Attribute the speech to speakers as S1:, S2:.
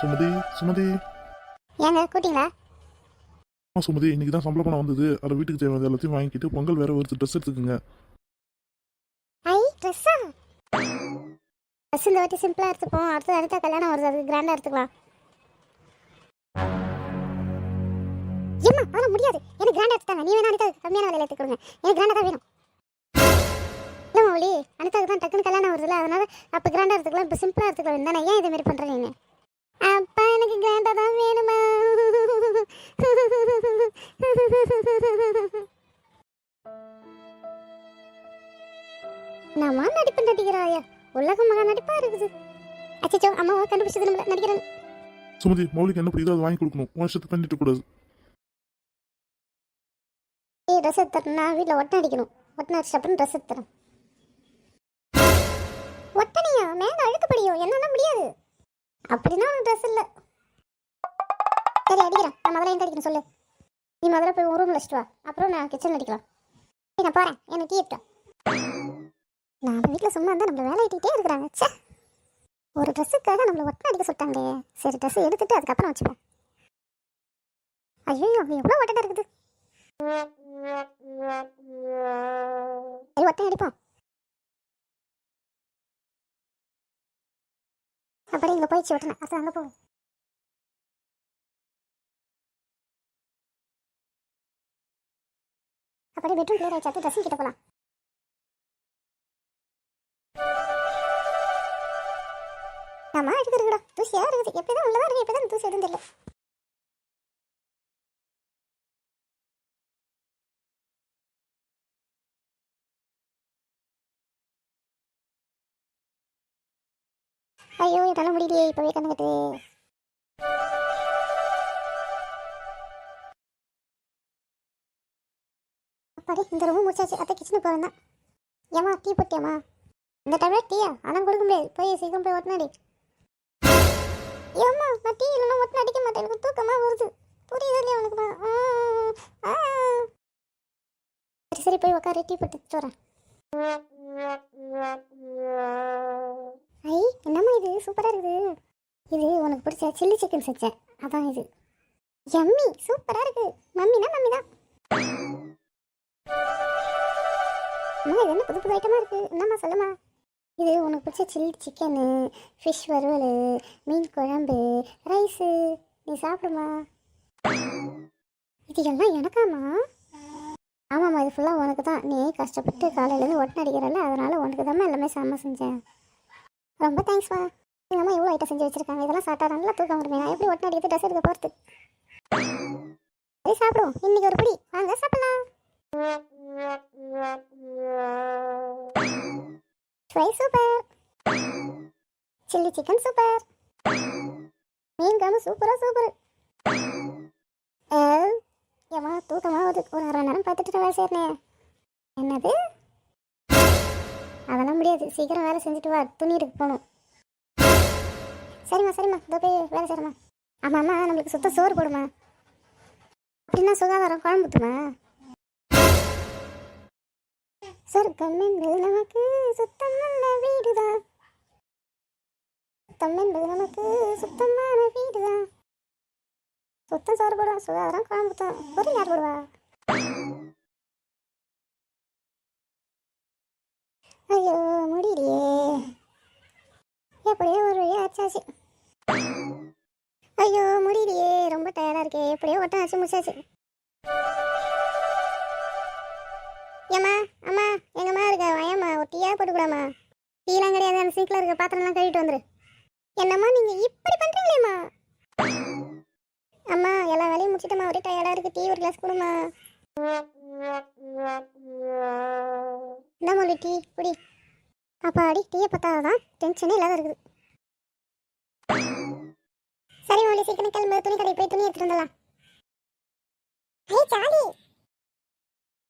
S1: சுமதி சுமதி.
S2: ஏங்க கூட்டிங்களா?
S1: ஆ சுமதி இன்னைக்கு தான் சம்பள பணம் வந்தது. அதில் வீட்டுக்கு தேவையான எல்லாத்தையும் வாங்கிட்டு பொங்கல் வேற ஒரு ட்ரெஸ் எடுத்துக்கோங்க.
S2: ஐ ட்ரெஸ்ஸா ட்ரெஸ் இந்த வாட்டி சிம்பிளாக எடுத்துப்போம். அடுத்து அடுத்த கல்யாணம் வருது. அது கிராண்டாக எடுத்துக்கலாம். ஏம்மா அதெல்லாம் முடியாது. எனக்கு கிராண்டாக எடுத்துட்டாங்க நீ வேணா அனிதா கம்மியான விலையில எடுத்து கொடுங்க. எனக்கு கிராண்டாக தான் வேணும். இல்லை மௌலி அனிதாக்கு தான் டக்குன்னு கல்யாணம் வருதுல்ல. அதனால அப்போ கிராண்டாக எடுத்துக்கலாம். இப்போ சிம்பிளாக எடுத்துக்கலாம். தானே ஏன் இதே மாதிரி பண்ணுறீங்க நீ அப்பா எனக்கு கிராண்டாக தான் வேணுமா? நான் நடிப்பு நடிக்கிறாயா உலக மகா நடிப்பா இருக்குது. அச்சச்சோ அம்மாவா கண்டுபிடிச்சது நம்மள நடிக்கிறேன்.
S1: சுமதி மௌலிக்கு என்ன பிடிக்குதோ அதை வாங்கி கொடுக்கணும். வருஷத்துக்கு பண்ணிட்டு கூடாது.
S2: ஏய் ட்ரெஸ் எடுத்துறேன் நான் வீட்டில் ஒட்டை அடிக்கணும். ஒட்டை அடிச்சு அப்புறம் ட்ரெஸ் எடுத்துறேன் ஒட்டனையா? மேலே அழுக்கு படியும். என்னால முடியாது. அப்படின்னா உனக்கு ட்ரெஸ் இல்லை. சரி அடிக்கிறேன். நான் முதல்ல எங்கே அடிக்கணும் சொல்லு. நீ முதல்ல போய் உன் ரூமில் வச்சுட்டு வா. அப்புறம் நான் கிச்சனில் அடிக்கலாம். சரி, நான் போகிறேன் எனக்கு டீ நான் வீட்டில் சும்மா இருந்தால் நம்மளை வேலை இட்டுக்கிட்டே இருக்கிறாங்க. சே ஒரு ட்ரெஸ்ஸுக்காக நம்மளை ஒட்டை அடிக்க சொல்லிட்டாங்களே. சரி ட்ரெஸ் எடுத்துட்டு அதுக்கப்புறம் வச்சுப்போம். ஐயோ அங்கே எவ்வளோ ஒட்டை இருக்குது? சரி ஒட்டை அடிப்போம். அப்படியே இங்கே போயிடுச்சு ஒட்டணும் அடுத்து அங்கே போகும் அப்படியே பெட்ரூம் கிளியர் ஆயிடுச்சு. ட்ரெஸ்ஸிங் கிட்ட போகலாம் நம்ம அழுக்கு இருக்குடா தூசியா இருக்குது எப்படிதான் உள்ளதா இருக்கு எப்படிதான் தூசி எதுவும் தெரியல. ஐயோ இதெல்லாம் முடியலையே இப்போவே கண்ணுக்கிட்டு அப்பாடி இந்த ரூம் முடிச்சாச்சு. அத்தை கிச்சனுக்கு போகிறேன் தான் ஏமா டீ போட்டியாமா இந்த டைம்ல டீயா? ஆனால் கொடுக்க முடியாது. போய் சீக்கிரம் போய் ஒட்டினாடி ஏம்மா நான் டீ இல்லைன்னா ஒட்டின அடிக்க மாட்டேன். எனக்கு தூக்கமாக வருது. புரியுது இல்லையா உனக்குமா ஆ, ஆ. சரி சரி போய் உட்காரு டீ போட்டு வரேன். சூப்பராக இருக்குது. இது உனக்கு பிடிச்ச சில்லி சிக்கன் செஞ்சேன். அதான் இது. எம்மி சூப்பராக இருக்கு. மம்மினா மம்மி தான். அம்மா இது என்ன புது புது ஐட்டமாக இருக்குது என்னம்மா சொல்லுமா இது உனக்கு பிடிச்ச சில்லி சிக்கனு ஃபிஷ் வறுவல் மீன் குழம்பு ரைஸு நீ சாப்பிடுமா? இது எல்லாம் எனக்காம்மா? ஆமாம்மா இது ஃபுல்லாக உனக்கு தான். நீ கஷ்டப்பட்டு காலையிலேருந்து ஒட்டை அடிக்கிறல்ல அதனால் உனக்கு தான் எல்லாமே சாம செஞ்சேன். ரொம்ப தேங்க்ஸ்மா எங்கள் அம்மா இவ்வளோ ஐட்டம் செஞ்சு வச்சிருக்காங்க. இதெல்லாம் சாப்பிட்டா நல்லா தூக்கம் வருமே நான் எப்படி ஒட்டை அடிக்கிறது ட்ரெஸ் எடுக்க போகிறது சரி சாப்பிடுவோம். இன்னைக்கு ஒரு பிடி. வாங்க சாப்பிடலாம். Fry super chilli chicken super மீன் குழம்பு சூப்பராக சூப்பர் ஏமா தூக்கமாக வருது. ஒரு அரை நேரம் பார்த்துட்டு வேலை செய்யறேன். என்னது? அதெல்லாம் முடியாது. சீக்கிரம் வேலை செஞ்சுட்டு வா. துணி இருக்கு போகணும். சரிம்மா சரிம்மா. இதோ போய் வேலை செய்யறமா ஆமா அம்மா நம்மளுக்கு சுத்தம் சோறு போடுமா? அப்படின்னா சுகாதாரம் குழம்பு ஊத்துமா? சொர்க்கம் என்பது நமக்கு சுத்தமான வீடுதான். சுத்தம் என்பது நமக்கு சுத்தமான வீடுதான். சுத்தம் சோறு போடுவோம் சுகாதாரம் குழம்பு ஊத்தும் ஒரு யார் போடுவா ஐயோ முடியலையே எப்படியோ முடிச்சாச்சு ஐயோ முடியலையே. ரொம்ப டயர்டா இருக்கே. எப்படியோ ஒட்டம் ஆச்சு முடிச்சாச்சு. ஏம்மா அம்மா எங்கம்மா இருக்க வயம்மா ஒரு டீயா போட்டுக்கூடாமா டீலாம் கிடையாது. அந்த சிங்கில் இருக்க பாத்திரம்லாம் கழுவிட்டு வந்துரு. என்னம்மா நீங்க இப்படி பண்றீங்களேம்மா? அம்மா எல்லா வேலையும் முடிச்சிட்டம்மா. ஒரே டயர்டா இருக்கு. டீ ஒரு கிளாஸ் கொடுமா இந்த மொழி டீ. குடி. அப்பாடி டீயை பார்த்தாதான் டென்ஷனே இல்லாத இருக்குது சரி மொழி சீக்கிரம் கிளம்பு. துணி கடை போய் துணி எடுத்துட்டு வந்துடலாம். ஐய் சாலி